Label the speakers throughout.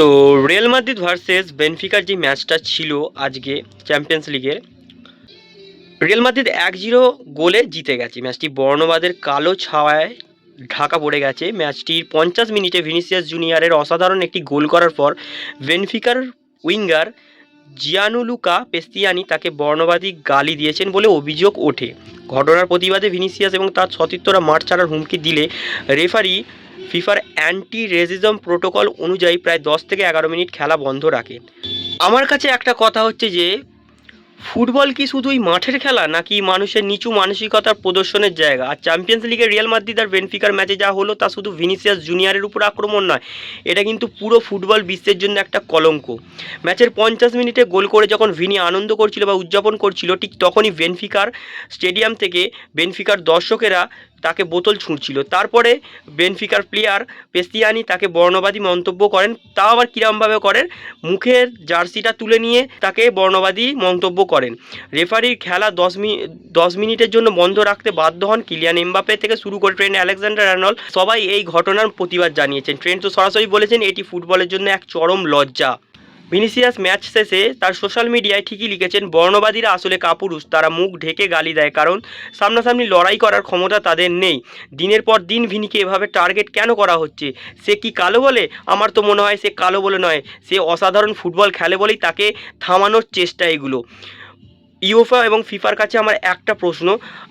Speaker 1: তো Real Madrid versus বেনফিকার যে ম্যাচটা ছিল আজকে চ্যাম্পিয়ন্স লিগের রিয়াল মাদ্রিদ এক জিরো গোলে জিতে গেছে। ম্যাচটি বর্ণবাদের কালো ছাওয়ায় ঢাকা পড়ে গেছে। ম্যাচটির পঞ্চাশ মিনিটে ভিনিসিয়াস জুনিয়রের অসাধারণ একটি গোল করার পর বেনফিকার উইঙ্গার জিয়ানুলুকা পেস্তিয়ানি তাকে বর্ণবাদী গালি দিয়েছেন বলে অভিযোগ ওঠে। ঘটনার প্রতিবাদে ভিনিসিয়াস এবং তার সতীর্থরা মাঠ ছাড়ার হুমকি দিলে রেফারি ফিফার অ্যান্টি রেজিজম প্রোটোকল অনুযায়ী প্রায় দশ থেকে এগারো মিনিট খেলা বন্ধ রাখে। আমার কাছে একটা কথা হচ্ছে যে, ফুটবল কি শুধুই মাঠের খেলা নাকি মানুষের নিচু মানসিকতার প্রদর্শনের জায়গা? আর চ্যাম্পিয়ন্স লিগে রিয়াল মাদ্রিদ আর বেনফিকার ম্যাচে যা হলো তা শুধু ভিনিসিয়াস জুনিয়রের উপর আক্রমণ নয়, এটা কিন্তু পুরো ফুটবল বিশ্বের জন্য একটা কলঙ্ক। ম্যাচের পঞ্চাশ মিনিটে গোল করে যখন ভিনি আনন্দ করছিল বা উদযাপন করছিল, ঠিক তখনই বেনফিকার স্টেডিয়াম থেকে বেনফিকার দর্শকেরা তাকে বোতল ছুঁড়ছিল। তারপরে বেনফিকার প্লেয়ার পেস্তিয়ানি তাকে বর্ণবাদী মন্তব্য করেন। তাও আবার কিরমভাবে করেন? মুখের জার্সিটা তুলে নিয়ে তাকে বর্ণবাদী মন্তব্য করেন। রেফারির খেলা দশ মিনিট দশ মিনিটের জন্য বন্ধ রাখতে বাধ্য হন কিলিয়ান এমবাপে থেকে শুরু করে ট্রেন আলেকজান্ডার অ্যানল সবাই এই ঘটনার প্রতিবাদ জানিয়েছেন। ট্রেন তো সরাসরি বলেছেন, এটি ফুটবলের জন্য এক চরম লজ্জা। ভিনিসিয়াস ম্যাচ শেষে তার সোশ্যাল মিডিয়ায় ঠিকই লিখেছেন, বর্ণবাদীরা আসলে কাপুরুষ, তারা মুখ ঢেকে গালি দেয় কারণ সামনাসামনি লড়াই করার ক্ষমতা তাদের নেই। দিনের পর দিন ভিনিকে এভাবে টার্গেট কেন করা হচ্ছে? সে কি কালো বলে? আমার তো মনে হয় সে কালো বলে নয়, সে অসাধারণ ফুটবল খেলে বলেই তাকে থামানোর চেষ্টা এগুলো। ইউফা এবং ফিফার কাছে আমার একটা প্রশ্ন,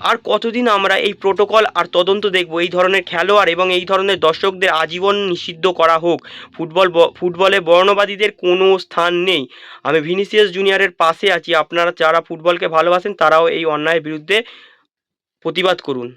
Speaker 1: আর কতদিন আমরা এই প্রোটোকল আর তদন্ত দেখব? এই ধরনের খেলোয়াড় এবং এই ধরনের দর্শকদের আজীবন নিষিদ্ধ করা হোক। ফুটবল ফুটবলে বর্ণবাদীদের কোনো স্থান নেই। আমি ভিনিসিয়াস জুনিয়রের পাশে আছি। আপনারা যারা ফুটবলকে ভালোবাসেন, তারাও এই অন্যায়ের বিরুদ্ধে প্রতিবাদ করুন।